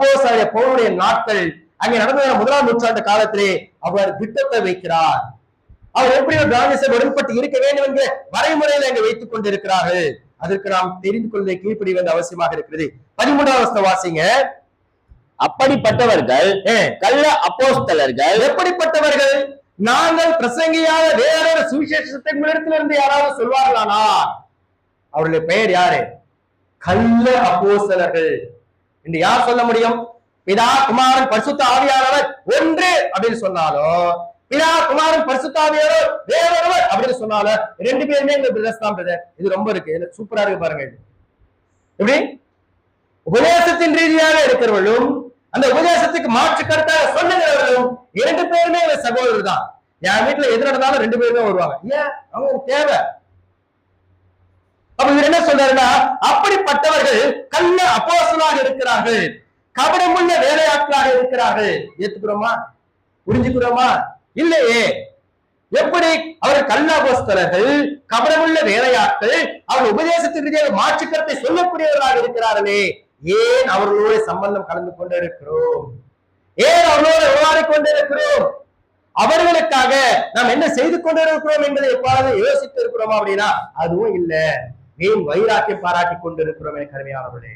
அப்போ பவுனுடைய நாட்கள் அங்கே நடந்த முதலாம் நூற்றாண்டு காலத்திலே அவர் திட்டத்தை வைக்கிறார். அவர் எப்படி ஒரு பிராமிசர் உடன்பட்டு இருக்க வேண்டும் என்ற வரைமுறையில அங்கே வைத்துக் கொண்டிருக்கிறார்கள். அதற்கு நாம் தெரிந்து கொள்வதை கீழ்ப்படி வந்து அவசியமாக இருக்கிறது. பதிமூன்றாம் வசனம் வாசிங்க. அப்படிப்பட்டவர்கள் கள்ள அப்போஸ்தலர்கள் எப்படிப்பட்டவர்கள்? நாங்கள் பிரசங்கியாத வேறொரு சுவிசேஷத்தை உங்களிடத்திலிருந்து யாராவது சொல்வார்களானா அவருடைய பெயர் யாரு? கள்ள அப்போஸ்தலர்கள். என்று யார் சொல்ல முடியும்? பிதா குமாரன் பரிசுத்த ஆவியானவர் ஒன்று அப்படின்னு சொன்னாலும் பிதா குமாரன் பரிசுத்த ஆவியானவர் வேறொருவர் அப்படின்னு சொன்னாலும் ரெண்டு பேருமே இந்த பிரதர்ஸ் தான் இது ரொம்ப இருக்கு. சூப்பரா இருக்கு பாருங்க இது. எப்படி? உபதேசத்தின் ரீதியாக இருக்கிறவர்களும் அந்த உபதேசத்துக்கு மாற்று கருத்தாக சொல்லுகிறவர்களும் இரண்டு பேருமே சகோதரர் தான். என் வீட்டுல எது நடந்தாலும் ரெண்டு பேருமே வருவாங்க. ஏன்? அவங்க தேவை. அப்ப இவர் என்ன சொல்றாருன்னா அப்படிப்பட்டவர்கள் கள்ள அப்போசலாக இருக்கிறார்கள் கபடமுள்ள வேலையாட்களாக இருக்கிறார்கள். ஏத்துக்கிறோமா? புரிஞ்சுக்கிறோமா? இல்லையே. எப்படி அவர் கள்ள கபடமுள்ள வேலையாட்கள் அவர் உபதேசத்திற்கு ரீதியாக மாற்றுக்கருத்தை சொல்லக்கூடியவர்களாக இருக்கிறார்களே. ஏன் அவர்களோட சம்பந்தம் கலந்து கொண்டிருக்கிறோம்? ஏன் அவர்களோடு உருவாடி கொண்டிருக்கிறோம்? அவர்களுக்காக நாம் என்ன செய்து கொண்டிருக்கிறோம் என்பதை எப்பாவது யோசித்து இருக்கிறோமா அப்படின்னா அதுவும் இல்ல. வீண் வைராக்கியம் பாராட்டி கொண்டிருக்கிறோம் என கருமையானவர்களே.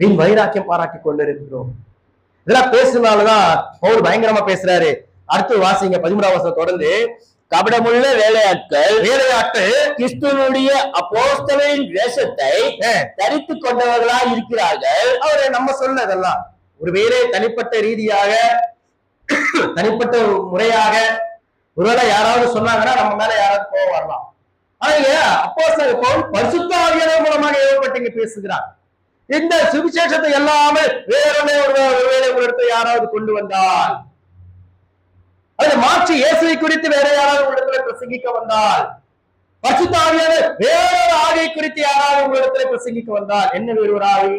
வீண் வைராக்கியம் பாராட்டி கொண்டிருக்கிறோம். இதெல்லாம் பேசுனாலதான் பவுல் பயங்கரமா பேசுறாரு. அடுத்து வாசிங்க பதிமூணாம் வருஷம் தொடர்ந்து கபடமுள்ள வேலையாட்கள் வேலையாட்கள் கிறிஸ்துவனுடைய அப்போஸ்தலரின் வேஷத்தை தரித்து கொண்டவர்களா இருக்கிறார்கள். அவரு நம்ம சொல்ல இதெல்லாம் ஒருவேளை தனிப்பட்ட ரீதியாக தனிப்பட்ட முறையாக ஒருவேளை யாராவது சொன்னாங்கன்னா நம்ம மேல யாராவது கோவம் வரலாம். ஆனா இங்க பவுல் பரிசுத்த ஆவியானவர் மூலமாக ஏவப்பட்டு இங்க பேசுகிறார். இந்த சுவிசேஷத்தை எல்லாமே வேறொன்னே ஒரு ஒருவேளை ஒரு இடத்துல யாராவது கொண்டு வந்தால் அதை மாற்றி இயேசுவை குறித்து வேற யாராவது ஒரு இடத்துல பிரசங்கிக்க வந்தால் பரிசுத்த ஆவியானவர் வேறொரு ஆவியை குறித்து யாராவது உங்களிடத்துல பிரசங்கிக்க வந்தால் என்ன வேறு ஒரு ஆவி?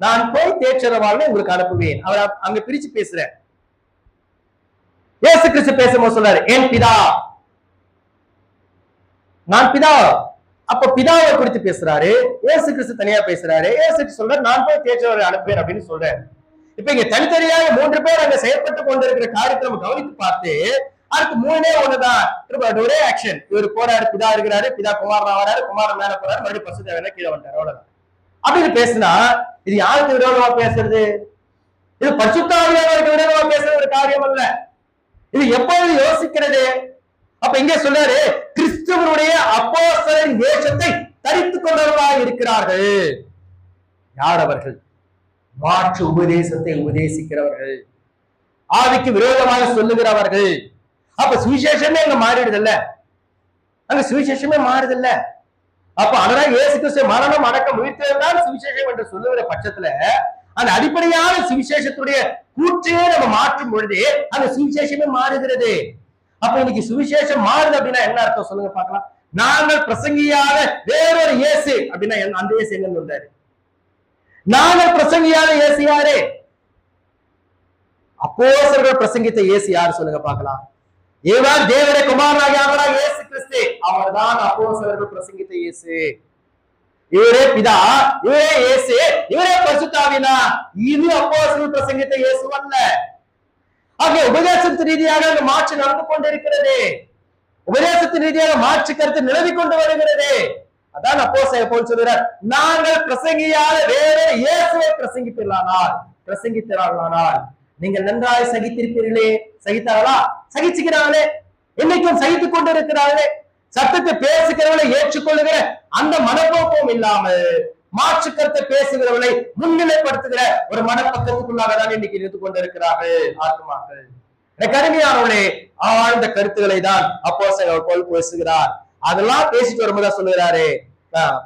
நான் போய் தேற்றரவாழ்வை உங்களுக்கு அனுப்புவேன். அவர் அங்க பிரிச்சு பேசுறேன் இயேசு கிறிஸ்து பேசும்போது சொல்றாரு என் பிதா நான் பிதா. அப்ப பிதாவை குறித்து பேசுறாரு. ஏசு கிறிஸ்து தனியா பேசுறாரு. ஏசு கிறிஸ்து நான் போய் தேஜவரை அனுப்புவேன் அப்படின்னு சொல்றேன் இப்ப இங்க தனித்தனியாக மூன்று பேர் அங்க செயல்பட்டு கொண்டிருக்கிற காரியத்தை நம்ம கவனித்து பார்த்து அதுக்கு மூணே ஒண்ணுதான். ஒரே ஆக்ஷன் இவர் போறாரு பிதா இருக்கிறாரு பிதா குமாரன் வராரு குமாரன் மேல போறாரு மறுபடியும் பசு தேவையான கீழே வந்தாரு அவ்வளவுதான். அப்படின்னு பேசினா இது யாருக்கு விரோதமா பேசுறது? இது பரிசுத்தாவியானவருக்கு விரோதமா பேசுற ஒரு காரியம் அல்ல. இது எப்பொழுது யோசிக்கிறது. அப்ப இங்க சொல்றாரு கிறிஸ்துவனுடைய அப்போஸ்தலரின் வேஷத்தை தரித்துக் கொண்டவர்களாக இருக்கிறார்கள். யார் அவர்கள்? மாற்று உபதேசத்தை உபதேசிக்கிறவர்கள். ஆவிக்கு விரோதமாக சொல்லுகிறவர்கள். அப்ப சுவிசேஷமே அங்க மாறிடுதல்ல? அங்க சுவிசேஷமே மாறுதில்ல? அப்ப அதனால இயேசு கிறிஸ்து மரணம் அடக்கம் உயிர்த்தெழுந்தால் சுவிசேஷம் என்று சொல்லுகிற பட்சத்துல அந்த அடிப்படையான சுவிசேஷத்துடைய கூற்றையே நம்ம மாற்றும் பொழுது அந்த சுவிசேஷமே மாறுகிறது. அப்ப இன்னைக்கு சுவிசேஷம் மாறுது அப்படின்னா என்ன அர்த்தம் சொல்லுங்க பார்க்கலாம். நாங்கள் பிரசங்கியாத வேறொரு இயேசு அப்படின்னா அந்த இயேசு எங்க வந்தாரு நாங்கள் பிரசங்கியாத இயேசு யாரு? அப்போஸ்தலர்கள் பிரசங்கித்த இயேசு யாரு சொல்லுங்க பார்க்கலாம். இவர் தேவனுடைய குமாரனாக யாரா இயேசு கிறிஸ்து. அவர்தான் அப்போஸ்தலர்கள் பிரசங்கித்த இயேசு. இவரே பிதா இவரே இயேசு இவரே பசுத்தாவினா இது அப்போஸ்தலர்கள் பிரசங்கித்த இயேசு அல்ல. ஆகிய உபதேசத்து ரீதியாக அந்த மாற்று நடந்து கொண்டிருக்கிறது. உபதேசத்தின் ரீதியாக மாற்று கருத்து நிலவி கொண்டு வருகிறது. அதான் அப்போ போல் சொல்கிறார் நாங்கள் பிரசங்கியால் வேற இயேசுவை பிரசங்கிப்பிடலானால் பிரசங்கித்தார்களானால் நீங்கள் நன்றாய் சகித்திருப்பீர்களே சகித்தார்களா? சகிச்சுக்கிறார்களே இன்னைக்கும் சகித்துக் கொண்டிருக்கிறார்களே. சட்டத்தை பேசுகிறவர்களை ஏற்றுக்கொள்ளுகிற அந்த மனப்போக்கம் இல்லாமல் மாற்று கருத்தை பேசுகிறவர்களை முன்னிலைப்படுத்துகிற ஒரு மனப்பக்கத்துக்குள்ளாக தான் இன்னைக்கு இருந்து கொண்டிருக்கிறார்கள். ஆத்மாக்கள். எனக்கு அருமையானவர்களே ஆழ்ந்த கருத்துக்களை தான் அப்போ போல் பேசுகிறார். அதெல்லாம் பேசிட்டு வரும்போது சொல்லுகிறாரு.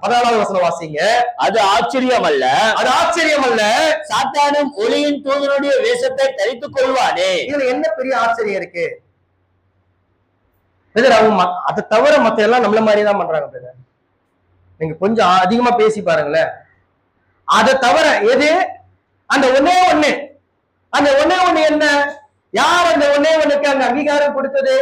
பதினாலாவது வசனம் வாசிங்க. அது ஆச்சரியம் அல்ல. அது ஆச்சரியம் அல்ல. சாத்தானும் ஒளியின் தூதனுடைய வேஷத்தை தரித்துக் கொள்வானே. இதுல என்ன பெரிய ஆச்சரியம் இருக்கு? பிரதர் அவங்க அதை தவிர மத்த எல்லாம் நம்மள மாதிரி தான் பண்றாங்க பிரதர். நீங்க கொஞ்சம் அதிகமா பேசி பாருங்களேன். அதை தவிர எது? அந்த ஒண்ணே ஒண்ணு. அந்த ஒண்ணே ஒண்ணு என்ன? யார் அந்த ஒண்ணே ஒண்ணுக்கு அந்த அங்கீகாரம் கொடுத்தது?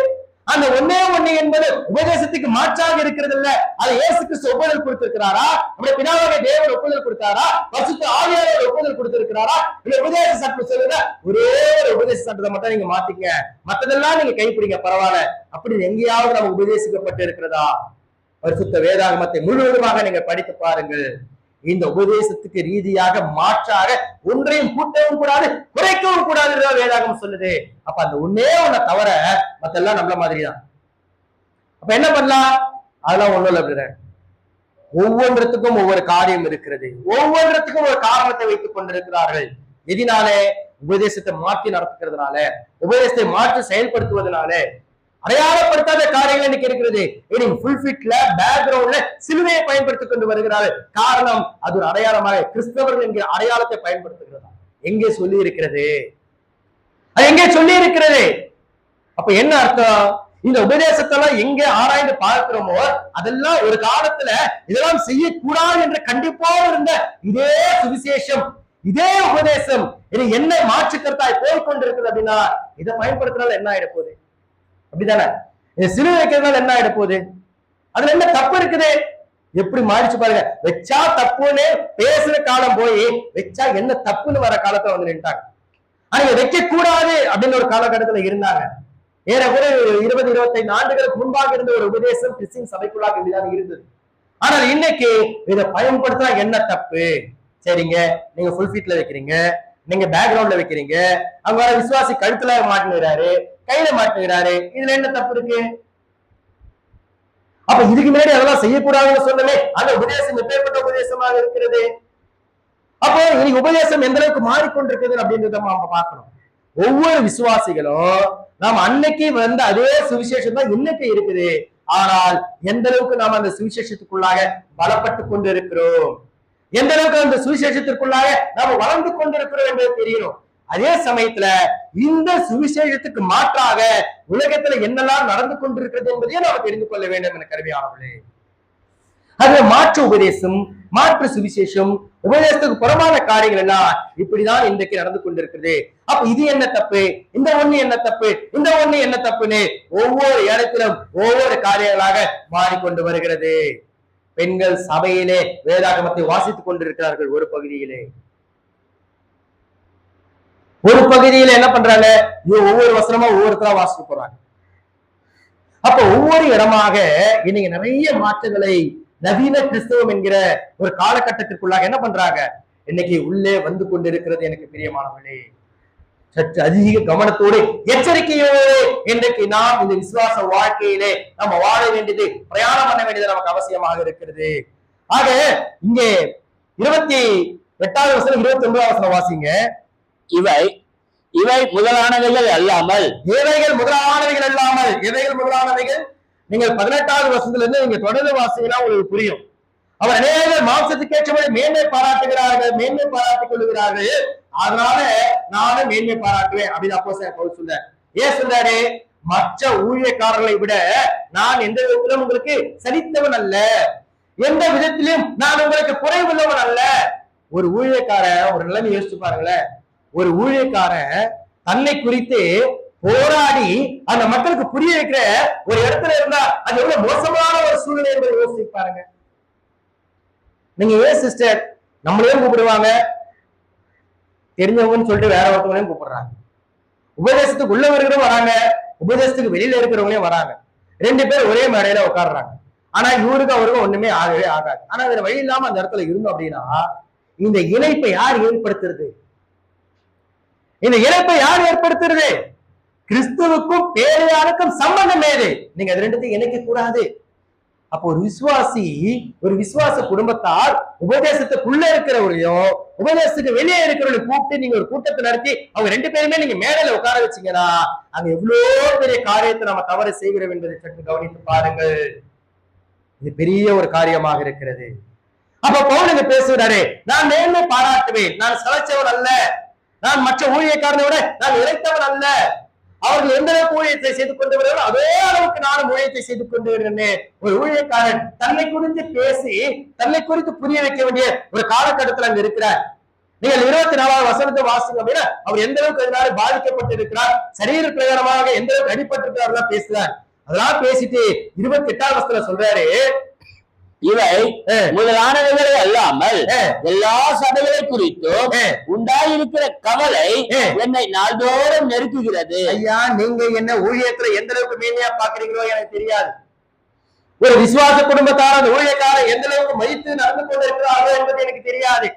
அந்த ஒன்னே ஒண்ணு என்பது உபதேசத்துக்கு மாற்றாக இருக்கிறது இல்ல. அதை இயேசு கிறிஸ்து ஒப்புதல் கொடுத்திருக்கிறாரா? நம்முடைய பிதாவாகிய தேவன் ஒப்புதல் கொடுத்தாரா? பரிசுத்த ஆவியாளர் ஒப்புதல் கொடுத்திருக்கிறாரா? இல்ல உபதேச சட்டம் சொல்லுங்க. ஒரே ஒரு உபதேச சட்டத்தை மட்டும் நீங்க மாத்திங்க மத்ததெல்லாம் நீங்க கைப்பிடிங்க பரவாயில்ல. அப்படி எங்கேயாவது நம்ம உபதேசிக்கப்பட்டு இருக்கிறதா பரிசுத்த வேதாகமத்தை முழுவதுமாக நீங்க படித்து பாருங்கள். இந்த உபதேசத்துக்கு ரீதியாக மாற்றாக ஒன்றையும் கூட்டவும் கூடாது குறைக்கவும் கூடாது வேதாகம் சொல்லுது. அப்ப அந்த ஒன்னே ஒன்ன தவிர மத்தெல்லாம் நம்மள மாதிரி தான். அப்ப என்ன பண்ணலாம்? அதெல்லாம் ஒண்ணும் இல்லை பிரதர் ஒவ்வொன்றத்துக்கும் ஒவ்வொரு காரியம் இருக்கிறது. ஒவ்வொன்றத்துக்கும் ஒரு காரணத்தை வைத்துக் கொண்டிருக்கிறார்கள். எதினாலே உபதேசத்தை மாற்றி நடத்துக்கிறதுனால உபதேசத்தை மாற்றி செயல்படுத்துவதனால அடையாளப்படுத்தாத காரியங்கள் இன்னைக்கு இருக்கிறது. இனி ஃபுல் ஃபிட்ல பேக்ரவுண்ட்ல சிலுவையை பயன்படுத்திக் கொண்டு வருகிறார்கள். காரணம் அது ஒரு அடையாளமாக கிறிஸ்தவர்கள் என்கிற அடையாளத்தை பயன்படுத்துகிறதா? எங்கே சொல்லி இருக்கிறது அது எங்கே சொல்லி இருக்கிறது அப்ப என்ன அர்த்தம்? இந்த உபதேசத்தெல்லாம் எங்க ஆராய்ந்து பார்க்கிறோமோ அதெல்லாம் ஒரு காலத்துல இதெல்லாம் செய்யக்கூடாது என்று கண்டிப்பாக இருந்த இதே சுவிசேஷம் இதே உபதேசம். இது என்ன மாற்றுக்கருத்தாய் போய் கொண்டிருக்குது அப்படின்னா இதை பயன்படுத்தினால என்ன ஆயிட போகுது அப்படிதானே? இதை வைக்கிறதுனால என்ன ஆயிட போகுது? அதுல என்ன தப்பு இருக்குது? எப்படி மாறிச்சு பாருங்க. வச்சா தப்புன்னு பேசுற காலம் போய் வச்சா என்ன தப்புன்னு வர காலத்துல வந்து நின்ட்டாங்க ஆனா வைக்க கூடாது அப்படின்னு ஒரு காலகட்டத்துல இருந்தாங்க. ஏறக்குற இருபது இருபத்தைந்து ஆண்டுகளுக்கு முன்பாக இருந்த ஒரு உபதேசம் கிறிஸ்டின் சபைக்குள்ளாக இப்படிதான் இருந்தது. ஆனால் இன்னைக்கு இதை பயன்படுத்தினா என்ன தப்பு? சரிங்க நீங்க ஃபுல் ஃபீட்ல வைக்கிறீங்க நீங்க பேக்ரவுண்ட்ல வைக்கிறீங்க அவங்க விசுவாசி கழுத்துல மாட்டினுறாரு கையில மாட்டுகிறாரு. இதுல என்ன தப்பு இருக்கு? அப்ப இதுக்கு முன்னாடி அதெல்லாம் செய்யக்கூடாதுன்னு சொன்னமே அந்த உபதேசம் எப்பேற்பட்ட உபதேசமாக இருக்கிறது? அப்போ இன்னைக்கு உபதேசம் எந்த அளவுக்கு மாறிக்கொண்டிருக்குது அப்படின்றத நம்ம பார்க்கணும். ஒவ்வொரு விசுவாசிகளும் நாம் அன்னைக்கு வந்த அதே சுவிசேஷம் தான் இன்னைக்கு இருக்குது. ஆனால் எந்த அளவுக்கு நாம் அந்த சுவிசேஷத்துக்குள்ளாக பலப்பட்டு கொண்டு இருக்கிறோம் எந்த அளவுக்கு அந்த சுவிசேஷத்திற்குள்ளாக நாம வளர்ந்து கொண்டிருக்கிறோம் என்பது தெரியணும். அதே சமயத்துல இந்த சுவிசேஷத்துக்கு மாற்றாக உலகத்துல என்னெல்லாம் நடந்து கொண்டிருக்கிறது என்பதையும் நாம் தெரிந்து கொள்ள வேண்டும் என கருவியானவர்களே. அதுல மாற்று உபதேசம் மாற்று சுவிசேஷம் உபதேசத்துக்கு புறமான காரியங்கள் எல்லாம் இப்படிதான் இன்றைக்கு நடந்து கொண்டிருக்கிறது. அப்ப இது என்ன தப்பு? இந்த ஒண்ணு என்ன தப்பு? இந்த ஒண்ணு என்ன தப்புன்னு ஒவ்வொரு இடத்திலும் ஒவ்வொரு காரியங்களாக மாறிக்கொண்டு வருகிறது. பெண்கள் சபையிலே வேதாகமத்தை வாசித்துக் கொண்டிருக்கிறார்கள் ஒரு பகுதியிலே. ஒரு பகுதியில என்ன பண்றாங்க? ஒவ்வொரு வசனமா ஒவ்வொருத்தரா வாசிக்க போறாங்க. அப்ப ஒவ்வொரு இடமாக இன்னைக்கு நிறைய மாற்றங்களை நவீன கிறிஸ்தவம் என்கிற ஒரு காலகட்டத்திற்குள்ளாக என்ன பண்றாங்க? இன்னைக்கு உள்ளே வந்து கொண்டிருக்கிறது எனக்கு பிரியமானவர்களே. சற்று அதிக கவனத்தோடு எச்சரிக்கையோடு இன்றைக்கு நாம் இந்த விசுவாச வாழ்க்கையிலே நம்ம வாழ வேண்டியது பிரயாணம் பண்ண வேண்டியது நமக்கு அவசியமாக இருக்கிறது. ஆக இங்கே இருபத்தி எட்டாவது வசனம் இருபத்தி ஒன்பதாவது வசனம் வாசிங்க. இவை இவை முதலானவைகள் அல்லாமல். இவைகள் முதலானவைகள் அல்லாமல். இவைகள் முதலானவைகள்? நீங்கள் பதினெட்டாவது வருஷத்துல இருந்து நீங்க தொடர்ந்து வாசிங்கன்னா உங்களுக்கு புரியும். அவர் அநேகர் மாம்சத்துக்கு ஏற்றபடி மேன்மை பாராட்டுகிறார்கள் மேன்மை பாராட்டிக் கொள்கிறார்கள் அதனால நானும் மேன்மை பாராட்டுவேன் அப்படின்னு அப்போ பவுல் சொல்றார். ஏன் சொல்றாரு? மற்ற ஊழியக்காரர்களை விட நான் எந்த விதத்திலும் உங்களுக்கு சலித்தவன் அல்ல. எந்த விதத்திலும் நான் உங்களுக்கு குறைவுள்ளவன் அல்ல. ஒரு ஊழியக்காரன் ஒரு நிலைமை யோசிச்சு பாருங்களேன். ஒரு ஊழியக்காரன் தன்னை குறித்து போராடி அந்த மக்களுக்கு புரிய வைக்கிற ஒரு இடத்துல இருந்தா அது எவ்வளவு மோசமான ஒரு சூழ்நிலை என்பதை யோசிச்சு பாருங்க. நீங்க ஏன் சிஸ்டர் நம்மளையும் கூப்பிடுவாங்க? தெரிஞ்சவங்கன்னு சொல்லிட்டு வேற ஒருத்தவங்களையும் கூப்பிடுறாங்க. உபதேசத்துக்கு உள்ளவர்களும் வராங்க உபதேசத்துக்கு வெளியில இருக்கிறவங்களையும் வராங்க. ரெண்டு பேர் ஒரே மேடையில உட்காடுறாங்க ஆனா இவருக்கு அவருக்கும் ஒண்ணுமே ஆகவே ஆகாது. ஆனா வேற வழி இல்லாம அந்த இடத்துல இருந்தோம் அப்படின்னா இந்த இணைப்பை யார் ஏற்படுத்துறது? இந்த இழப்பை யார் ஏற்படுத்துறது? கிறிஸ்துவுக்கும் பேரையாருக்கும் சம்பந்தம் ஏது? நீங்க அது ரெண்டுத்தையும் இணைக்க கூடாது அப்போ ஒரு விசுவாசி ஒரு விசுவாச குடும்பத்தார் உபதேசத்துக்குள்ள இருக்கிறவரையும் உபதேசத்துக்கு வெளியே இருக்கிறவங்களை கூப்பிட்டு நீங்க ஒரு கூட்டத்தை நடத்தி அவங்க ரெண்டு பேருமே நீங்க மேடையில உட்கார வச்சீங்கன்னா அங்க எவ்வளவு பெரிய காரியத்தை நம்ம தவறு செய்கிறோம் என்பதை சற்று கவனித்து பாருங்கள். இது பெரிய ஒரு காரியமாக இருக்கிறது. அப்ப பவுலுங்க பேசுகிறாரு நான் மேன்மை பாராட்டுவேன். நான் சலைச்சவன் அல்ல. நான் மற்ற ஊழியக்காரனை விட நான் இறைத்தவன் அல்ல. அவர்கள் எந்த அளவுக்கு ஊழியத்தை செய்து கொண்டு வருகிறாரோ அதே அளவுக்கு நானும் ஊழியத்தை செய்து கொண்டு வருகிறேன் ஒரு ஊழியக்காரன் தன்னை குறித்து பேசி தன்னை குறித்து புரிய வைக்க வேண்டிய ஒரு காலகட்டத்தில் அங்க இருக்கிறார். நீங்கள் இருபத்தி நாலாவது வசனத்தை வாசிங்க அப்படின்னா அவர் எந்த அளவுக்கு அதனால பாதிக்கப்பட்டு இருக்கிறார் சரீர பிரகாரமாக எந்த அளவுக்கு அடிபட்டிருக்கிறார் பேசுறார் அதெல்லாம் பேசிட்டு இருபத்தி எட்டாவது வசத்துல சொல்றாரு இவை. முதலானவைகளை அல்லாமல். எல்லா சபைகளை குறித்தும். உண்டாயிருக்கிற கவலை. என்னை நாள்தோறும் நெருக்குகிறது ஐயா நீங்க என்ன ஊழியத்துல எந்த அளவுக்கு மேன்மையா பாக்குறீங்களோ எனக்கு தெரியாது ஒரு விசுவாச குடும்பத்தார் அந்த ஊழியக்காரர் எந்த அளவுக்கு மதித்து நடந்து கொண்டிருக்கிறாரோ என்பது எனக்கு தெரியாது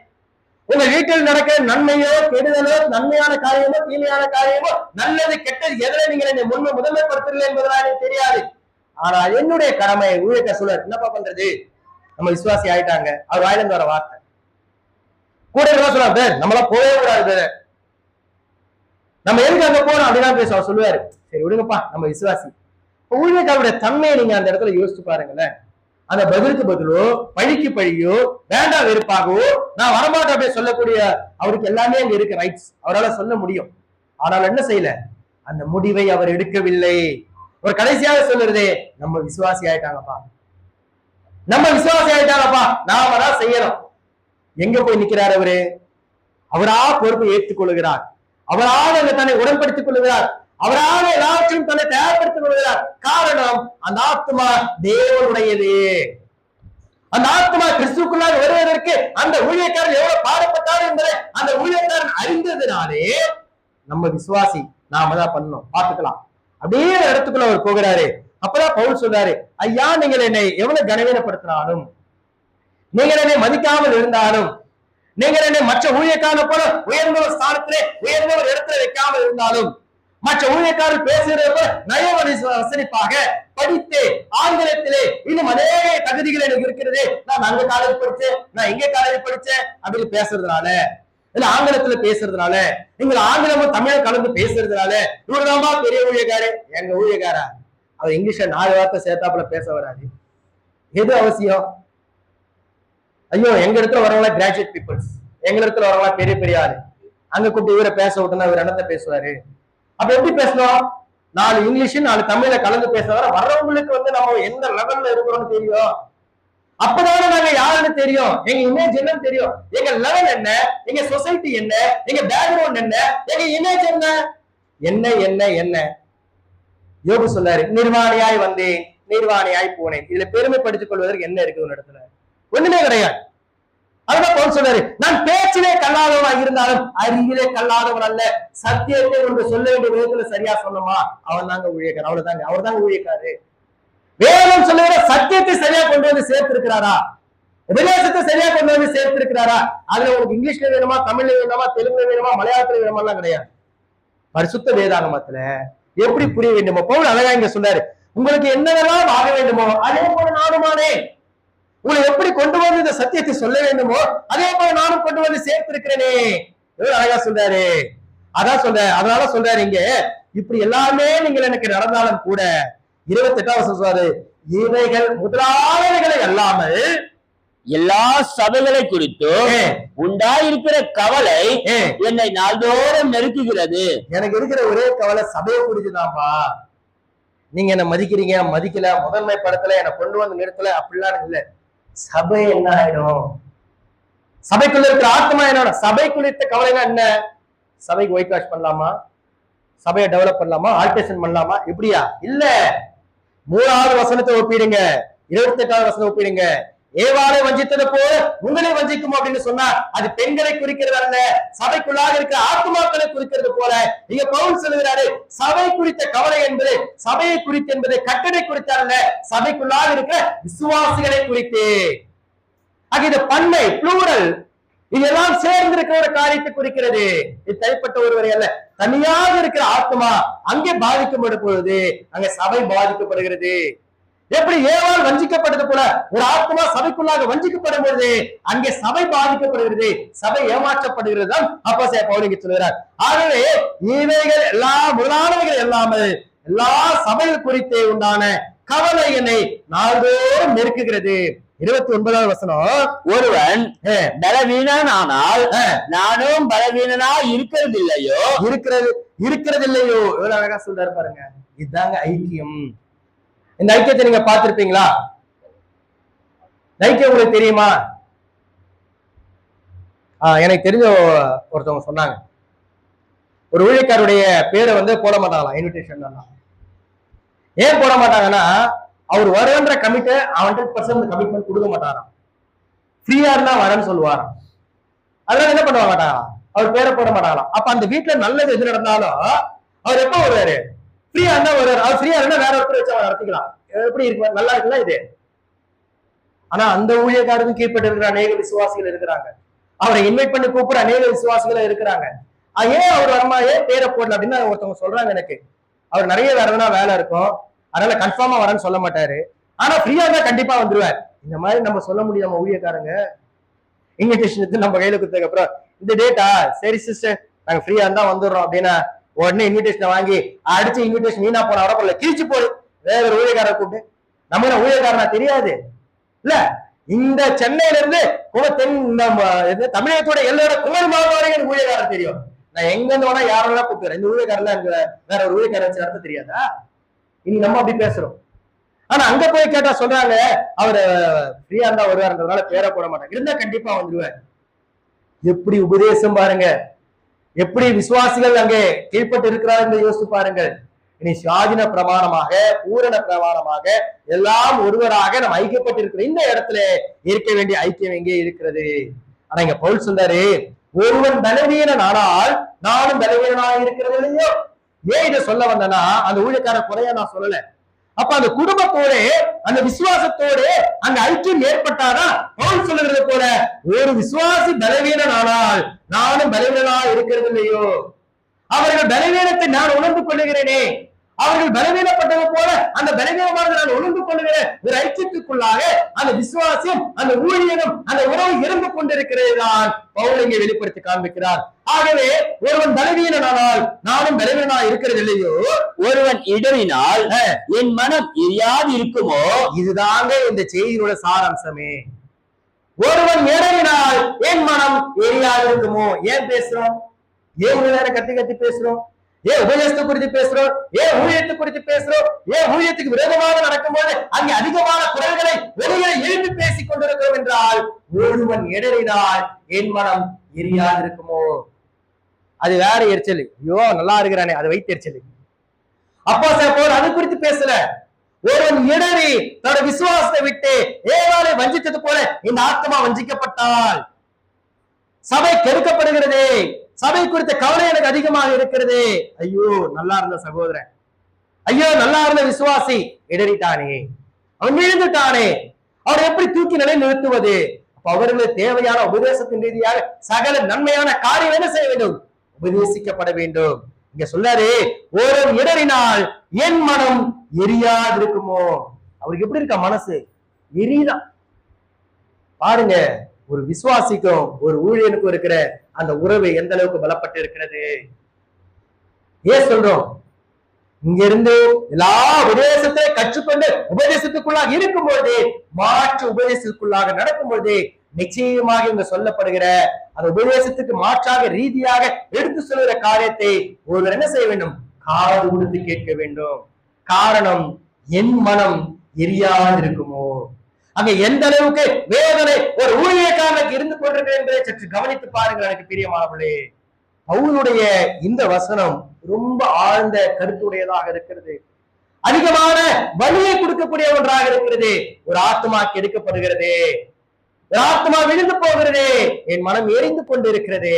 உங்க வீட்டில் நடக்கிற நன்மையோ கெடுதலோ நன்மையான காரியமோ தீமையான காரியமோ நல்லது கெட்டது எதுல நீங்க என்னை முன்மை முதன்மைப்படுத்துறீங்க என்பதெல்லாம் எனக்கு தெரியாது ஆனா என்னுடைய கடமை ஊழியக்கார சொல்றாரு என்னப்பா பண்றது நம்ம விசுவாசி ஆயிட்டாங்க. அவர் வாயிலிருந்து வர வார்த்தை. கூட என்ன சொல்றாரு நம்மளா போகவே கூடாது நம்ம எதுக்கு அங்க போறோம்? அப்படின்னா பேச அவர் சொல்லுவாரு. சரி விடுங்கப்பா நம்ம விசுவாசி. இப்ப ஊழியக்காரருடைய தன்மையை நீங்க அந்த இடத்துல யோசிச்சு பாருங்களேன். அந்த பதிலுக்கு பதிலோ பழிக்கு பழியோ வேண்டாம் வெறுப்பாகவோ நான் வரமாட்டேன் அப்படின்னு சொல்லக்கூடிய அவருக்கு எல்லாமே அங்க இருக்கு ரைட்ஸ் அவரால சொல்ல முடியும். ஆனால் என்ன செய்யல? அந்த முடிவை அவர் எடுக்கவில்லை. ஒரு கடைசியாக சொல்லுறதே நம்ம விசுவாசி ஆயிட்டாங்கப்பா. நம்ம விசுவாசி ஆயிட்டாரப்பா நாம தான் செய்யணும். எங்க போய் நிக்கிறார் அவரு? அவரா பொறுப்பை ஏற்றுக் கொள்கிறார் அவராக தன்னை உடன்படுத்திக் கொள்கிறார். அவராக எல்லாவற்றையும் தன்னை தயார்படுத்திக் கொள்கிறார். காரணம் அந்த ஆத்மா தேவனுடையது. அந்த ஆத்மா கிறிஸ்துக்குள்ளாக வருவதற்கு அந்த ஊழியக்காரன் எவ்வளவு பாடப்பட்டார் என்பதை அந்த ஊழியக்காரன் அறிந்ததுனாலே நம்ம விசுவாசி நாம தான் பண்ணணும். பார்த்துக்கலாம். அப்படியே இடத்துக்குள்ள அவர் போகிறாரு. அப்பதான் பவுல் சொல்றாரு ஐயா நீங்கள் என்னை எவ்வளவு கனவீனப்படுத்தினாலும் நீங்கள் என்னை மதிக்காமல் இருந்தாலும் நீங்கள் என்னை மற்ற ஊழியக்காரனை போல உயர்ந்த ஒரு ஸ்தானத்திலே உயர்ந்த ஒரு இடத்துல வைக்காமல் இருந்தாலும் மற்ற ஊழியக்காரர் பேசுகிறது போல நயவழி வசனிப்பாக படித்து ஆங்கிலத்திலே இன்னும் அநேக தகுதிகள் எனக்கு இருக்கிறது. நான் அங்க காலேஜ் படிச்சேன் நான் இங்க காலேஜ் படிச்சேன் அப்படின்னு பேசுறதுனால இல்ல ஆங்கிலத்துல பேசுறதுனால எங்களை ஆங்கிலமும் தமிழும் கலந்து பேசுறதுனால இவருதான்பா பெரிய ஊழியக்காரு எங்க ஊழியக்காரா அவர் இங்கிலீஷ்ல நாலு வார்த்தை சேர்த்தாப்புல பேச வராது. எது அவசியம்? ஐயோ எங்க இடத்துல வரவங்களா கிராஜுவேட் பீப்புள்ஸ் எங்க இடத்துல வரவங்களா பெரிய பெரிய ஆளு? அங்க கூப்பிட்டு இவரை பேச விட்டுனா இவர் என்னத்தை பேசுவாரு? அப்ப எப்படி பேசணும்? நாலு இங்கிலீஷ் நாலு தமிழ்ல கலந்து பேசுறவர வர்றவங்களுக்கு வந்து நம்ம எந்த லெவல்ல இருக்கிறோம்னு தெரியும். அப்பதானே நாங்க யாருன்னு தெரியும்? எங்க இமேஜ் என்னன்னு தெரியும். எங்க லெவல் என்ன? எங்க சொசைட்டி என்ன? எங்க பேக்ரவுண்ட் என்ன? எங்க இமேஜ் என்ன? என்ன என்ன என்ன? யோபு சொன்னாரு நிர்வாணியாய் வந்தேன் நிர்வாணியாய் போனேன். இதுல பெருமைப்படுத்திக் கொள்வதற்கு என்ன இருக்கு ஒரு இடத்துல ஒண்ணுமே கிடையாது. அதுதான் பவுல் சொன்னாரு நான் பேச்சிலே கல்லாதவனாக இருந்தாலும் அறிவிலே கல்லாதவன் அல்ல. சத்தியத்தை ஒன்று சொல்ல வேண்டிய விதத்துல சரியா சொன்னோமா? அவன் தாங்க ஊழியக்காரர் அவ்வளவுதாங்க அவர் தாங்க ஊழியக்காரு வேதம் சொல்லுகிற சத்தியத்தை சரியா கொண்டு வந்து சேர்த்திருக்கிறாரா? உபதேசத்தை சரியா கொண்டு வந்து சேர்த்திருக்கிறாரா? அதுல உங்களுக்கு இங்கிலீஷ்ல வேணுமா தமிழ்ல வேணுமா தெலுங்குல வேணுமா மலையாளத்துல வேணுமா எல்லாம் கிடையாது. பரிசுத்த வேதாகமத்துல எப்படி புரிய வேண்டுமோ? பவுல் அழகா இங்க சொன்னாரு உங்களுக்கு என்னவெல்லாம் ஆக வேண்டுமோ அதே போல நானுமானே உங்களை எப்படி கொண்டு வந்து இந்த சத்தியத்தை சொல்ல வேண்டுமோ அதே போல நானும் கொண்டு வந்து சேர்த்திருக்கிறேனே. எவ்வளவு அழகா சொல்றாரு அதான் சொல்ற அதனால சொல்றாரு இங்க இப்படி எல்லாமே நீங்கள் எனக்கு நடந்தாலும் கூட இருபத்தி எட்டாவது சொல்றாரு இவைகள் முதலாளர்களை அல்லாமல் எல்லா சபைகளை குறித்தும் ஏ, உண்டாயிருக்கிற கவலை என்னை நாள்தோறும் நெருக்குகிறது. எனக்கு இருக்கிற ஒரே கவலை சபையை குறிச்சுதான்ப்பா. நீங்க என்ன மதிக்கிறீங்க மதிக்கல முதன்மை படத்துல என்ன கொண்டு வந்து நிறுத்தல அப்படிலாம் இல்ல. சபை என்ன ஆயிடும்? சபைக்குள்ள இருக்கிற ஆத்மா என்ன சபை குறித்த கவலைனா என்ன? சபைக்கு ஒயிட் வாஷ் பண்ணலாமா? சபையை டெவலப் பண்ணலாமா? ஆல்டேஷன் பண்ணலாமா? இப்படியா? இல்ல. மூணாவது வசனத்தை ஒப்பிடுங்க. இருபத்தி எட்டாவது வசனம் ஒப்பிடுங்க. ஏவாளை வஞ்சித்தது போல உங்களை வஞ்சிக்கும் அப்படின்னு சொன்னா அது பெண்களை குறிக்கிறது அல்ல. சபைக்குள்ளாக இருக்கிற ஆத்மாக்களை குறிக்கிறது போல. இங்க பவுல் சொல்லுகிறாரு சபை குறித்த கவலை என்பது சபையை குறித்து என்பது கட்டளை குறித்து அல்ல. சபைக்குள்ளாக இருக்கிற விசுவாசிகளை குறித்து. ஆக இது பன்மை ப்ளூரல் இதெல்லாம் சேர்ந்து இருக்கிற ஒரு காரியத்தை குறிக்கிறது. இது தனிப்பட்ட ஒருவரை அல்ல. தனியாக இருக்கிற ஆத்மா அங்கே பாதிக்கப்படும் பொழுது அங்க சபை பாதிக்கப்படுகிறது. எப்படி ஏவாள் வஞ்சிக்கப்பட்டது போல ஒரு ஆத்மா சபைக்குள்ளாக வஞ்சிக்கப்படும் பொழுது அங்கே சபை பாதிக்கப்படுகிறது சபை ஏமாற்றப்படுகிறது தான் அப்போ பவுலிங்க சொல்கிறார் ஆகவே இவைகள் எல்லா முதலானவைகள் எல்லாமல் எல்லா சபைகள் குறித்தே உண்டான கவலை என்னை நாள்தோறும் நெருக்குகிறது. இருபத்தி ஒன்பதாவது வசனம். ஒருவன் ஏ, பலவீனனானால் நானும் பலவீனனா இருக்கிறது இல்லையோ இருக்கிறது இருக்கிறது இல்லையோ எவ்வளவு அழகா சொல்றாரு பாருங்க. இதுதாங்க ஐக்கியம். இந்த ஐக்கியத்தை நீங்க பார்த்திருப்பீங்களா? இந்த ஐக்கியம் உங்களுக்கு தெரியுமா? ஆஹ் எனக்கு தெரிஞ்ச ஒருத்தவங்க சொன்னாங்க. ஒரு ஊழியக்காருடைய பேரை வந்து போட மாட்டாங்களாம் இன்விடேஷன் ஏன் போட மாட்டாங்கன்னா அவர் வருன்ற கமிட்ட ஹண்ட்ரட் பர்சன்ட் கமிட்மெண்ட் கொடுக்க மாட்டாராம். ஃப்ரீயா இருந்தா வரேன்னு சொல்லுவாராம். அதனால என்ன பண்ணுவாங்க மாட்டாங்களாம் அவர் பேரை போட மாட்டாங்களாம். அப்ப அந்த வீட்டுல நல்லது எது நடந்தாலும் அவர் எப்ப வருவாரு? ஃப்ரீயா இருந்தா வருவார் அவர் ஃப்ரீயா இருந்தா வேற ஒருத்தர் வச்சு அவர் நடத்திக்கலாம். எப்படி இருக்கு? நல்லா இருக்குல்ல இது? ஆனா அந்த ஊழியக்காரருக்கு கீழ்பட்டு இருக்கிற அநேக விசுவாசிகள் இருக்கிறாங்க. அவரை இன்வைட் பண்ணி கூப்பிட அநேக விசுவாசிகள் இருக்கிறாங்க. ஏன் அவர் வரமா? ஏன் பேரை போடல? அப்படின்னு ஒருத்தவங்க சொல்றாங்க எனக்கு. அவர் நிறைய வேற எதனா வேலை இருக்கும். அதனால கன்ஃபார்மா வரேன்னு சொல்ல மாட்டாரு. ஆனா ஃப்ரீயா இருந்தா கண்டிப்பா வந்துருவார். இந்த மாதிரி நம்ம சொல்ல முடியும் நம்ம ஊழியக்காரங்க. இன்விடேஷன் எடுத்து நம்ம கையில கொடுத்ததுக்கு அப்புறம் இந்த டேட்டா சரி சிஸ்டர் நாங்க ஃப்ரீயா இருந்தா வந்துடுறோம் அப்படின்னா உடனே இன்விடேஷனை வாங்கி அடிச்சு இன்விடேஷன் வீணா போன வர போல கிழிச்சு போடு. வேற ஒரு ஊழியக்காரரை கூப்பிட்டு நம்ம ஊழியக்காரனா தெரியாது. இல்ல இந்த சென்னையில இருந்து குல தென் இந்த இது தமிழகத்தோட எல்லோட குமர் மாவட்டம் வரைக்கும் எனக்கு ஊழியக்காரர் தெரியும். நான் எங்க இருந்து வேணா யாரெல்லாம் கூப்பிடுறேன் இந்த ஊழியக்காரர்லாம் எனக்கு வேற ஒரு ஊழியக்காரர் வச்சு நடத்த தெரியாதா? இனி நம்ம அப்படி பேசுறோம். ஆனா அங்க போய் கேட்டா சொல்றாங்க அவர் ஃப்ரீயா இருந்தா வருவாருன்றதுனால பேரை போட மாட்டாங்க இருந்தா கண்டிப்பா வந்துருவார். எப்படி உபதேசம் பாருங்க. எப்படி விசுவாசிகள் அங்கே கீழ்ப்பட்டு இருக்கிறார் என்று யோசித்து பாருங்கள். இனி சுவாதின பிரமாணமாக பூரண பிரமாணமாக எல்லாம் ஒருவராக நம்ம ஐக்கியப்பட்டிருக்கிற இந்த இடத்துல இருக்க வேண்டிய ஐக்கியம் எங்கே இருக்கிறது? ஆனா இங்க பவுல் சொல்றாரு ஒருவன் பலவீனன் ஆனால் நானும் பலவீனனாக இருக்கிறது இல்லையோ ஏன் இதை சொல்ல வந்தேன்னா அந்த ஊழியக்கார குறைய நான் சொல்லல. அப்ப அந்த குடும்பத்தோட அந்த விசுவாசத்தோட அந்த ஐக்கியம் ஏற்பட்டாதான் பவுல் சொல்லுகிறது போல ஒரு விசுவாசி பலவீனன் ஆனால் நானும் பலவீனனா இருக்கிறது இல்லையோ அவர்கள் பலவீனத்தை நான் உணர்ந்து கொள்ளுகிறேனே. அவர்கள் பலவீனப்பட்டது போல அந்த பலவீனமானது நான் உணர்ந்து கொள்ளுகிறேன் ஒரு ஐக்கியத்துக்குள்ளாக அந்த விசுவாசியம் அந்த ஊழியனும் அந்த உறவு இருந்து கொண்டிருக்கிறது தான் பவுல் இங்கே வெளிப்படுத்தி காண்பிக்கிறார். ஆகவே ஒருவன் பலவீனனானால் நானும் பலவீனனா இருக்கிறது இல்லையோ? ஒருவன் இடறினால் என் மனம் எரியாது இருக்குமோ? இதுதாங்க இந்த செய்தியோட சாராம்சமே. ஒருவன் இடறினால் என் மனம் எரியாது இருக்குமோ? ஏன் பேசுறோம்? ஏன் நேரம் கத்தி கத்தி பேசுறோம்? ஏன் உபதேசத்தை குறித்து பேசுறோம்? ஏன் ஊழியத்தை குறித்து பேசுறோம்? ஏன் ஊழியத்துக்கு விரோதமாக நடக்கும்போது அங்கே அதிகமான குரல்களை வெளியே எழுப்பி பேசிக் கொண்டிருக்கிறோம் என்றால் ஒருவன் இடறினால் என் மனம் எரியாது இருக்குமோ? அது வேற எரிச்சல். ஐயோ நல்லா இருக்கிறானே அது வைத்து எரிச்சல். அப்பா சார் போர் அது குறித்து பேசல. ஒருவன் இடறி தன்னோட விசுவாசத்தை விட்டு ஏவாலை வஞ்சித்தது போல இந்த ஆத்மா வஞ்சிக்கப்பட்டால் சபை கெடுக்கப்படுகிறதே. சபை குறித்த கவலை எனக்கு அதிகமாக இருக்கிறது. ஐயோ நல்லா இருந்த சகோதரன். ஐயோ நல்லா இருந்த விசுவாசி. இடறிட்டானே. அவன் விழுந்துட்டானே அவரை எப்படி தூக்கி நிலை நிறுத்துவது? அப்ப அவர்களுக்கு தேவையான உபதேசத்தின் ரீதியாக சகல நன்மையான காரியம் என்ன செய்ய வேண்டும்? உபதேசிக்கப்பட வேண்டும். இங்க சொல்லாரு ஒரு இடறினால் என் மனம் எரியாது இருக்குமோ அவருக்கு எப்படி இருக்கா மனசு? எரியுதான். பாருங்க ஒரு விசுவாசிக்கும் ஒரு ஊழியனுக்கும் இருக்கிற அந்த உறவு எந்த அளவுக்கு பலப்பட்டு இருக்கிறது ஏன் சொல்றோம்? இங்கிருந்து எல்லா உபதேசத்தை கற்றுக்கொண்டு உபதேசத்துக்குள்ளாக இருக்கும்போது மாற்று உபதேசத்துக்குள்ளாக நடக்கும்போது நிச்சயமாக இங்க சொல்லப்படுகிற அந்த உபதேசத்துக்கு மாற்றாக ரீதியாக எடுத்து சொல்லுகிற காரியத்தை ஒருவர் என்ன செய்ய வேண்டும்? காது கொடுத்து கேட்க வேண்டும். காரணம் என் மனம் எரியாது இருக்குமோ? அங்க எந்த அளவுக்கு வேதனை ஒரு ஊழியக்காரனுக்கு இருந்து கொண்டிருக்கிறது என்பதை சற்று கவனித்து பாருங்கள் எனக்கு பிரியமானவர்களே பவுலுடைய இந்த வசனம் ரொம்ப ஆழ்ந்த கருத்துடையதாக இருக்கிறது. அதிகமான வலியை கொடுக்கக்கூடிய ஒன்றாக இருக்கிறது. ஒரு ஆத்மா கெடுக்கப்படுகிறது ஒரு ஆத்மா விழுந்து போகிறது. என் மனம் எரிந்து கொண்டு இருக்கிறது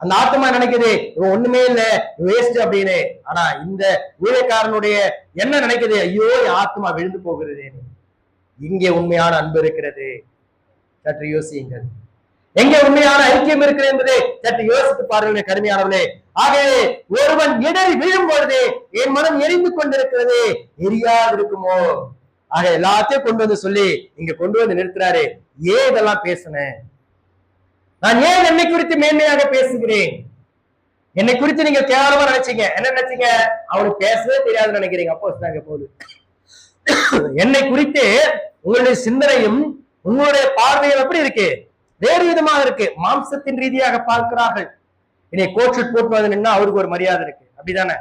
அந்த ஆத்மா நினைக்குது இவன் ஒண்ணுமே இல்ல வேஸ்ட் அப்படின்னு. ஆனா இந்த ஊழியக்காரனுடைய என்ன நினைக்குது? ஐயோ என் ஆத்மா விழுந்து போகிறது இங்கே உண்மையான அன்பு இருக்கிறது. சற்று யோசியுங்கள். எங்கே உண்மையான ஐக்கியம் இருக்கிறது என்பதை சற்று யோசித்து பாருங்கள் கடுமையானவர்களே ஆகவே ஒருவன் இடறி விழும் பொழுது என் மனம் எரிந்து கொண்டிருக்கிறது. எரியாது இருக்குமோ ஆக எல்லாத்தையும் கொண்டு வந்து சொல்லி இங்க கொண்டு வந்து நிறுத்துறாரு. ஏன் இதெல்லாம் பேசுனேன் நான் ஏன் என்னை குறித்து மேன்மையாக பேசுகிறேன்? என்னை குறித்து நீங்க கேவலமா நினைச்சீங்க. என்ன நினைச்சீங்க? அவனுக்கு பேசவே தெரியாதுன்னு நினைக்கிறீங்க. அப்போ நாங்க போகுது என்னை குறித்து உங்களுடைய சிந்தனையும் உங்களுடைய பார்வையும் எப்படி இருக்கு? வேறு விதமாக இருக்கு. மாம்சத்தின் ரீதியாக பார்க்கிறார்கள். என்னை கோட் போட்டு வந்து நின்னா அவருக்கு ஒரு மரியாதை இருக்கு. அப்படிதானே?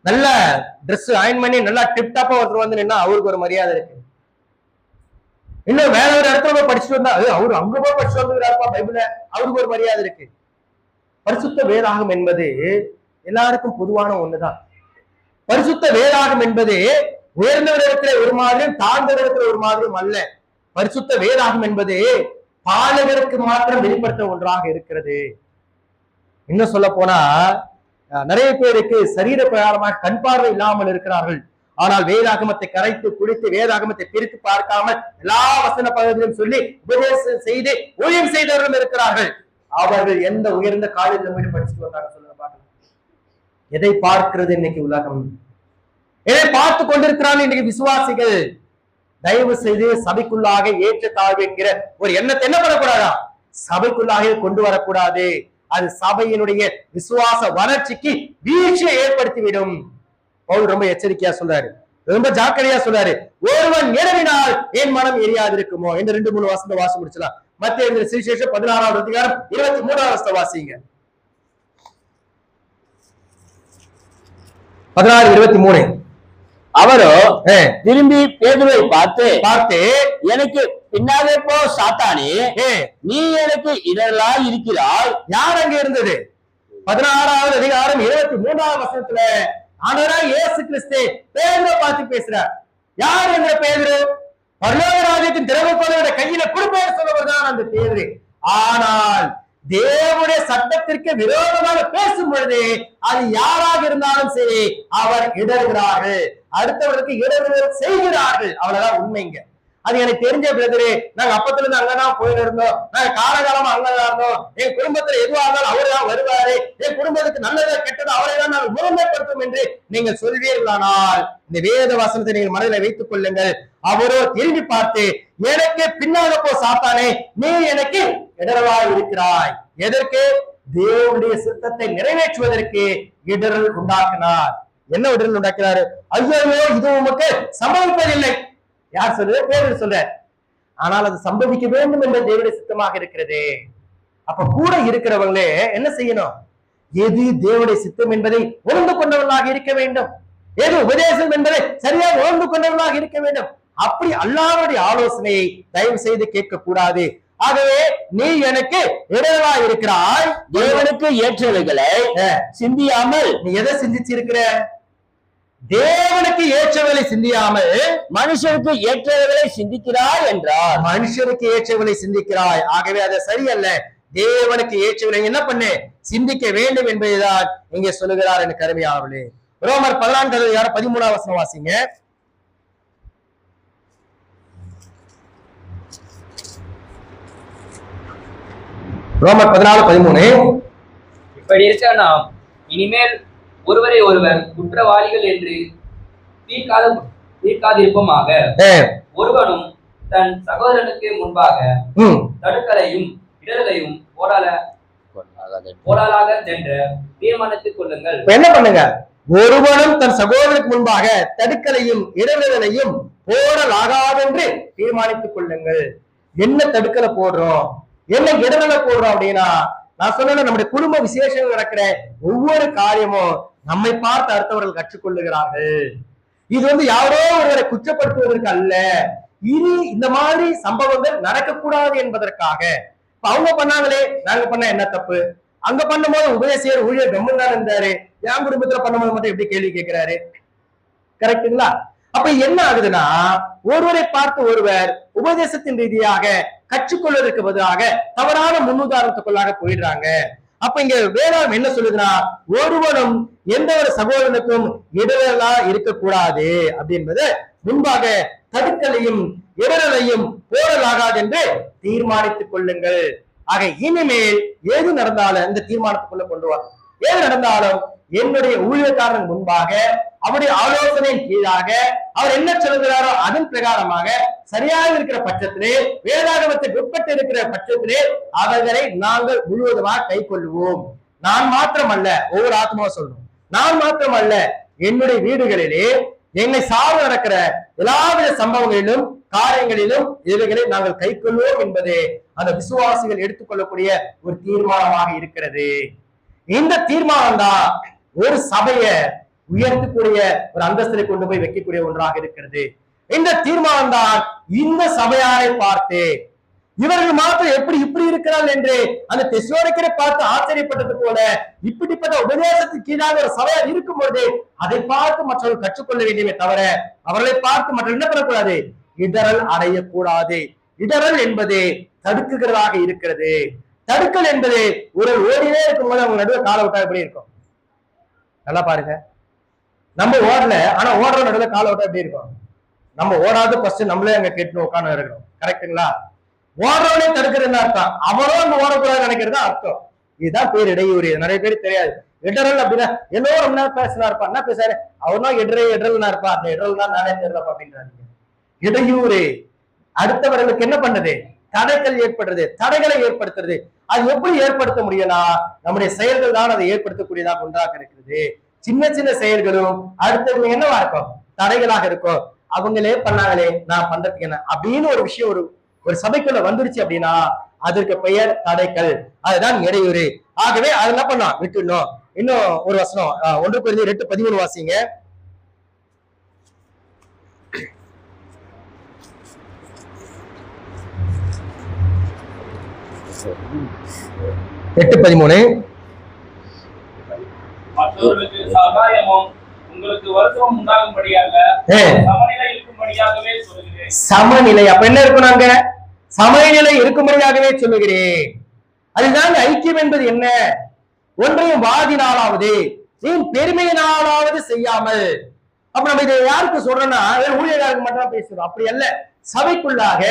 நல்ல ட்ரெஸ் அயன் பண்ணி நல்லா டிப்டாப்பா ஒருத்தர் வந்து நின்னா அவருக்கு ஒரு மரியாதை இருக்கு. இன்னும் வேற ஒரு இடத்துல போய் படிச்சுட்டு வந்தா அவரு அங்க போய் படிச்சுட்டு வந்துருக்காருப்பா பைபிள. அவருக்கு ஒரு மரியாதை இருக்கு. பரிசுத்த வேதாகம் என்பது எல்லாருக்கும் பொதுவான ஒண்ணுதான். பரிசுத்த வேதாகம் என்பது உயர்ந்தவரிடத்துல ஒரு மாதிரியும் தாழ்ந்தவரிடத்துல ஒரு மாதிரியும் அல்ல. பரிசுத்த வேதாகம் என்பது பாலகருக்கு மாத்திரம் வெளிப்படுத்த ஒன்றாக இருக்கிறது. இன்னும் சொல்ல போனா அஹ், நிறைய பேருக்கு சரீர பிரகாரமாக கண் பார்வை இல்லாமல் இருக்கிறார்கள். ஆனால் வேதாகமத்தை கரைத்து குடித்து வேதாகமத்தை பிரித்து பார்க்காமல் எல்லா வசன பகுதியிலும் சொல்லி உபதேசம் செய்து ஊழியம் செய்தவர்களும் இருக்கிறார்கள். அவர்கள் எந்த உயர்ந்த காலேஜில் போய் படிச்சுட்டு வந்தாங்க சொல்லுங்க பாருங்க. எதை பார்க்கிறது இன்னைக்கு உலகம்? இதை பார்த்து கொண்டிருக்கிறான் இன்னைக்கு விசுவாசிகள். தயவு செய்து சபைக்குள்ளாக ஏற்ற தாழ்வு என்கிற ஒரு எண்ணத்தை என்ன பண்ணக்கூடாதா? சபைக்குள்ளாக கொண்டு வரக்கூடாது. அது சபையினுடைய விசுவாச வளர்ச்சிக்கு வீழ்ச்சியை ஏற்படுத்திவிடும். பவுல் ரொம்ப எச்சரிக்கையா சொல்றாரு. ரொம்ப ஜாக்கிரதையா சொல்றாரு. ஒருவன் நிறவினால் என் மனம் எரியாது இருக்குமோ இந்த ரெண்டு மூணு வாசத்தை வாசி முடிச்சலாம் மத்திய இந்த சுவிசேஷம் பதினாறாவது அதிகாரம் இருபத்தி மூணாவது வாசத்தை வாசிங்க. பதினாறு இருபத்தி மூணு. அவரோ திரும்பி பேதுருவை பார்த்து பார்த்து எனக்கு பின்னாலே போ சாத்தானே. நீ எனக்கு இடரலா இருக்கிறாய். யார் அங்க இருந்தது? பதினாறாவது அதிகாரம் இருபத்தி மூன்றாவது வசனத்துல ஆண்டவரா இயேசு கிறிஸ்து பேதுருவை பார்த்து பேசுறார். யார் என்ற பேதுரு? பரலோக ராஜ்யத்தின் திறவுகோலோட கையில கொடுப்பேர் சொல்லுவர் தான் அந்த பேதுரு. ஆனால் தேவனுடைய சட்டத்திற்கு விரோதமாக பேசும் பொழுது அது யாராக இருந்தாலும் சரி அவர் இடர்கிறார்கள் அடுத்தவர்களுக்கு இடர்கள் செய்கிறார்கள். அவ்வளவுதான் உண்மைங்க அது எனக்கு தெரிஞ்ச பிரதரு நாங்க அப்பத்துல இருந்து அங்கதான் போயிட்டு இருந்தோம். நாங்க காலகாலமா அங்கதான் இருந்தோம். என் குடும்பத்துல எதுவா இருந்தாலும் அவரு தான் வருவாரு. என் குடும்பத்துக்கு நல்லதா கெட்டது அவரை தான் நாங்கள் முழுமைப்படுத்தும் என்று நீங்க சொல்வீர்களானால் இந்த வேத வசனத்தை நீங்கள் மனதில் வைத்துக் கொள்ளுங்கள். அவரோ திரும்பி பார்த்து எனக்கு பின்னாக போ சாத்தானே. நீ எனக்கு இடரவாய் இருக்கிறாய். எதற்கு? தேவனுடைய சித்தத்தை நிறைவேற்றுவதற்கு இடரல் உண்டாக்கினார். என்ன இடரல் உண்டாக்கினாரு? ஐயோ இது உமக்கு சம்பவிப்பதில்லை யார் சொல்றது பேர் சொல்ற ஆனால் அது சம்பவிக்க வேண்டும் என்ற தேவனுடைய சித்தமாக இருக்கிறது. அப்ப கூட இருக்கிறவங்களே என்ன செய்யணும்? எது தேவனுடைய சித்தம் என்பதை உணர்ந்து கொண்டவர்களாக இருக்க வேண்டும். எது உபதேசம் என்பதை சரியாக உணர்ந்து கொண்டவர்களாக இருக்க வேண்டும். அப்படி அல்லாவுடைய ஆலோசனையை தயவு செய்து கேட்க கூடாது ஆகவே நீ எனக்கு இடரலா இருக்கிறாய். தேவனுக்கு ஏற்றவைகளை சிந்தியாமல் நீ எதை சிந்திச்சிருக்கிற? தேவனுக்கு ஏற்றவரை சிந்தியாமல் மனுஷனுக்கு ஏற்றவைகளை சிந்திக்கிறாய் என்றார். மனுஷனுக்கு ஏற்றவனை சிந்திக்கிறாய். ஆகவே அது சரியல்ல. தேவனுக்கு ஏற்றவனை என்ன பண்ணு? சிந்திக்க வேண்டும் என்பதுதான் இங்கே சொல்லுகிறார் எனக்கு கருமையாவளே ரோமர் பதினான்கு யார? பதிமூணாம் வசனம் வாசிங்க. ரோமர் பதினாலு பதிமூணு. இப்படி இருக்க நாம். இனிமேல் ஒருவரை ஒருவர் குற்றவாளிகள் என்று தீர்க்காத தீர்க்காதிருப்போமாக ஒருவனும் தன் சகோதரனுக்கு முன்பாக தடுக்கலையும் இடர்களையும் போடால போடாலாக என்ற தீர்மானித்துக் கொள்ளுங்கள். என்ன பண்ணுங்க? ஒருவனும் தன் சகோதரனுக்கு முன்பாக தடுக்கலையும் இடைவெளிகளையும் போடலாகாதென்று தீர்மானித்துக் கொள்ளுங்கள். என்ன தடுக்கலை போடுறோம்? என்ன இடர்களை போடுறோம் அப்படின்னா நான் சொன்ன நம்முடைய குடும்ப விசேஷங்கள் நடக்கிற ஒவ்வொரு காரியமும் நம்மை பார்த்து அடுத்தவர்கள் கற்றுக்கொள்ளுகிறார்கள். இது வந்து யாரோ ஒருவரை குற்றப்படுத்துவதற்கு அல்ல. இனி இந்த மாதிரி சம்பவங்கள் நடக்கக்கூடாது என்பதற்காக. இப்ப அவங்க பண்ணாங்களே நாங்க பண்ண என்ன தப்பு? அங்க பண்ணும்போது உபதேசியர் ஊழியர் கம்மன் தான் இருந்தாரு. என் குடும்பத்துல பண்ணும்போது மட்டும் எப்படி கேள்வி கேட்கிறாரு? கரெக்ட்டுங்களா? அப்ப என்ன ஆகுதுன்னா ஒருவரை பார்த்து ஒருவர் உபதேசத்தின் ரீதியாக கற்றுக்கொள்வதற்கு பதிலாக தவறான முன்னுதாரணத்துக்குள்ளாக போயிடுறாங்க. அப்ப இங்க வேளாண் என்ன சொல்லுதுன்னா ஒருவனும் எந்த ஒரு சகோதரனுக்கும் இடரலா இருக்கக்கூடாது அப்படின்றது முன்பாக தடுக்கலையும் இடரலையும் போடலாகாது என்று தீர்மானித்துக் கொள்ளுங்கள். ஆக இனிமேல் எது நடந்தாலும் இந்த தீர்மானத்துக்குள்ள கொண்டு வர எது நடந்தாலும் என்னுடைய ஊழியக்காரன் முன்பாக அவருடைய ஆலோசனையின் கீழாக அவர் என்ன சொல்கிறாரோ அதன் பிரகாரமாக சரியாக இருக்கிற பட்சத்திலே வேதாகமத்தை உட்பட்டு இருக்கிற பட்சத்திலே அவர்களை நாங்கள் முழுவதுமாக கை கொள்ளுவோம் நான் மாத்திரமல்ல ஒவ்வொரு ஆத்மாவும் சொல்லணும். நான் மாத்திரமல்ல என்னுடைய வீடுகளிலே என்னை சார்ந்து நடக்கிற எல்லாவித சம்பவங்களிலும் காரியங்களிலும் இவைகளை நாங்கள் கை கொள்வோம் என்பது அந்த விசுவாசிகள் எடுத்துக்கொள்ளக்கூடிய ஒரு தீர்மானமாக இருக்கிறது. இந்த தீர்மானம் தான் ஒரு சபையை உயர்த்தக்கூடிய ஒரு அந்தஸ்திலே கொண்டு போய் வைக்கக்கூடிய ஒன்றாக இருக்கிறது. இந்த தீர்மானம் தான் இந்த சபையாரை பார்த்து. இவர்கள் மாத்திரம் எப்படி இப்படி இருக்கிறார்கள் என்று அந்த தெசோரிக்கரை பார்த்து ஆச்சரியப்பட்டது போல இப்படிப்பட்ட உபதேசத்துக்கு கீழாக ஒரு சபையார் இருக்கும் பொழுது அதை பார்த்து மற்றவர்கள் கற்றுக்கொள்ள வேண்டியமே தவிர அவர்களை பார்த்து மற்றவர்கள் என்ன பண்ணக்கூடாது? இடரல் அடையக்கூடாது. இடரல் என்பது தடுக்குகிறதாக இருக்கிறது. தடுக்கல் என்பது ஒரு ஓடினே இருக்கும் போது அவங்க நடுவில் கால விட்டா எப்படி இருக்கும். நல்லா பாருங்க. நம்ம ஓடல ஆனா ஓடுற நடுவில் காலை விட்டா எப்படி இருக்கும்? நம்ம ஓடாத ஃபர்ஸ்ட் நம்மளே அங்க கேட்டு உட்காந்து இருக்கணும் கரெக்ட்டுங்களா ஓடுறவனே தடுக்கிறதுன்னு அர்த்தம். அவனும் நம்ம ஓடக்கூடாது நினைக்கிறது தான் அர்த்தம். இதுதான் பேர் இடையூறு. நிறைய பேர் தெரியாது. இடரல் அப்படின்னா எல்லோரும் ரொம்ப நேரம் பேசினா இருப்பா என்ன பேசாரு அவனும் இடரே இடரல்னா இருப்பா அந்த இடரல் தான் நானே தெரியலப்பா அப்படின்றாங்க இடையூறு. அடுத்தவர்களுக்கு என்ன பண்ணுது? தடைகள் ஏற்படுறது. தடைகளை ஏற்படுத்துறது. அது எப்படி ஏற்படுத்த முடியும்னா நம்முடைய செயல்கள் தான் அதை ஏற்படுத்தக்கூடியதாக ஒன்றாக இருக்கிறது. சின்ன சின்ன செயல்களும் அடுத்தவங்க என்னவா இருக்கும்? தடைகளாக இருக்கும் அவங்களே பண்ணாங்களே நான் பண்றதுக்கு என்ன? அப்படின்னு ஒரு விஷயம் ஒரு ஒரு சபைக்குள்ள வந்துருச்சு அப்படின்னா அதற்கு பெயர் தடைகள். அதுதான் இடையூறு. ஆகவே அது என்ன பண்ணலாம்? விட்டுடணும். இன்னும் ஒரு வசனம் ஒன்று குறைந்து ரெட்டு பதிமூணு வாசிங்க. எட்டு பதிமூணு. மற்றவர்களுக்கு சகாயமும் உங்களுக்கு வருத்தமும் உண்டாகும்படியாக. சமநிலை இருக்கும்படியாகவே சொல்கிறேன் சமநிலை. அப்ப என்ன இருக்கும் நாங்க சமநிலை இருக்கும்படியாகவே சொல்லுகிறேன். அதுதான் ஐக்கியம் என்பது என்ன? ஒன்றையும் வாதினாலாவது நீ பெருமையினாலாவது செய்யாமல். அப்ப நம்ம இதை யாருக்கு சொல்றோம்னா ஊழியர்களுக்கு மட்டும் தான் பேசுறோம். அப்படி அல்ல. சபைக்குள்ளாக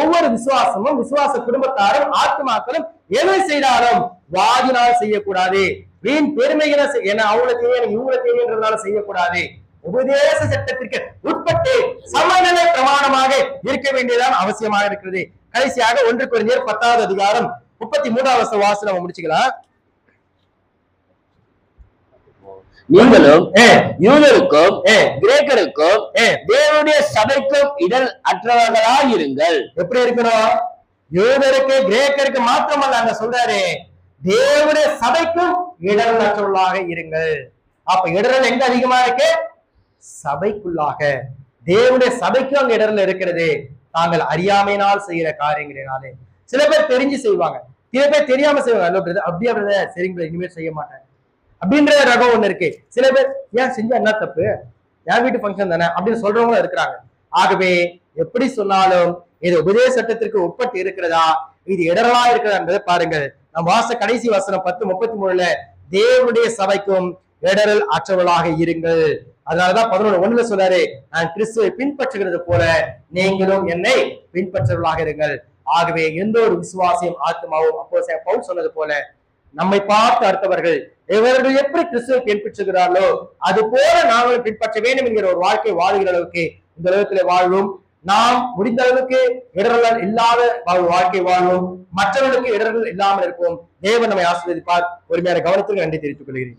ஒவ்வொரு விசுவாசமும் விசுவாச குடும்பத்தாரும் ஆத்மாக்களும் எதை செய்தாலும் வாதினால் செய்யக்கூடாது. வீண் பெருமைகளை ஏன்னா அவங்களுக்கு தேவை இவங்களுக்கு தேவைன்றதுனால செய்யக்கூடாது. உபதேச சட்டத்திற்கு உட்பட்டு சமநிலை பிரமாணமாக இருக்க வேண்டியதான் அவசியமாக இருக்கிறது. கடைசியாக ஒன்று குறைஞ்சர் பத்தாவது அதிகாரம் முப்பத்தி மூணாவது வாசல் நம்ம முடிச்சுக்கலாம். நீங்களும் யூதருக்கும் கிரேக்கருக்கும் தேவனுடைய சபைக்கும் இடர் அற்றவர்களாயிருங்கள். எப்படி இருக்கணும்? யூதருக்கு கிரேக்கருக்கு மாத்திரமல்ல அங்க சொல்றாரு தேவடைய சபைக்கும் இடரல் அற்றவர்களாக இருங்கள். அப்ப இடரல் எங்க அதிகமா இருக்கு? சபைக்குள்ளாக. தேவனுடைய சபைக்கும் அங்க இடரல் இருக்கிறது. தாங்கள் அறியாமையினால் செய்யற காரியங்களினாலே. சில பேர் தெரிஞ்சு செய்வாங்க. சில பேர் தெரியாம செய்வாங்க. அல்ல brother, அப்படியா பிரதர் சரிங்க இனிமேல் செய்ய மாட்டேன். அப்படின்ற ரகம் ஒண்ணு இருக்கு. சில பேர் ஏன் செஞ்சா என்ன தப்பு? என் வீட்டு ஃபங்க்ஷன் தானே? அப்படின்னு சொல்றவங்களும் இருக்கிறாங்க. ஆகவே எப்படி சொன்னாலும் இது உபதேச சட்டத்திற்கு உட்பட்டு இருக்கிறதா? இது இடரலா இருக்கிறதா என்பதை பாருங்கள். நம் வாச கடைசி வசனம் பத்து முப்பத்தி மூணுல தேவனுடைய சபைக்கும் இடரல் அற்றவர்களாக இருங்கள். அதனாலதான் பதினொன்று ஒண்ணுல சொல்றாரு நான் கிறிஸ்துவை பின்பற்றுகிறது போல நீங்களும் என்னை பின்பற்றவர்களாக இருங்கள். ஆகவே எந்த ஒரு விசுவாசியும் ஆத்மாவும் அப்போ பவுல் சொன்னது போல நம்மை பார்த்து அடுத்தவர்கள் இவர்கள் எப்படி கிறிஸ்துவை பின்பற்றுகிறார்களோ அது போல நாங்களும் பின்பற்ற வேண்டும் என்கிற ஒரு வாழ்க்கை வாழுகிற அளவுக்கு இந்த உலகத்திலே வாழ்வோம். நாம் முடிந்த அளவுக்கு இடர்கள் இல்லாத வாழ்க்கை வாழ்வோம் மற்றவர்களுக்கு இடர்கள் இல்லாமல் இருப்போம். தேவன் நம்மை ஆசீர்வதிப்பார். ஒருமையான கவனத்துக்கு நன்றி தெரிவித்துக் கொள்கிறேன்.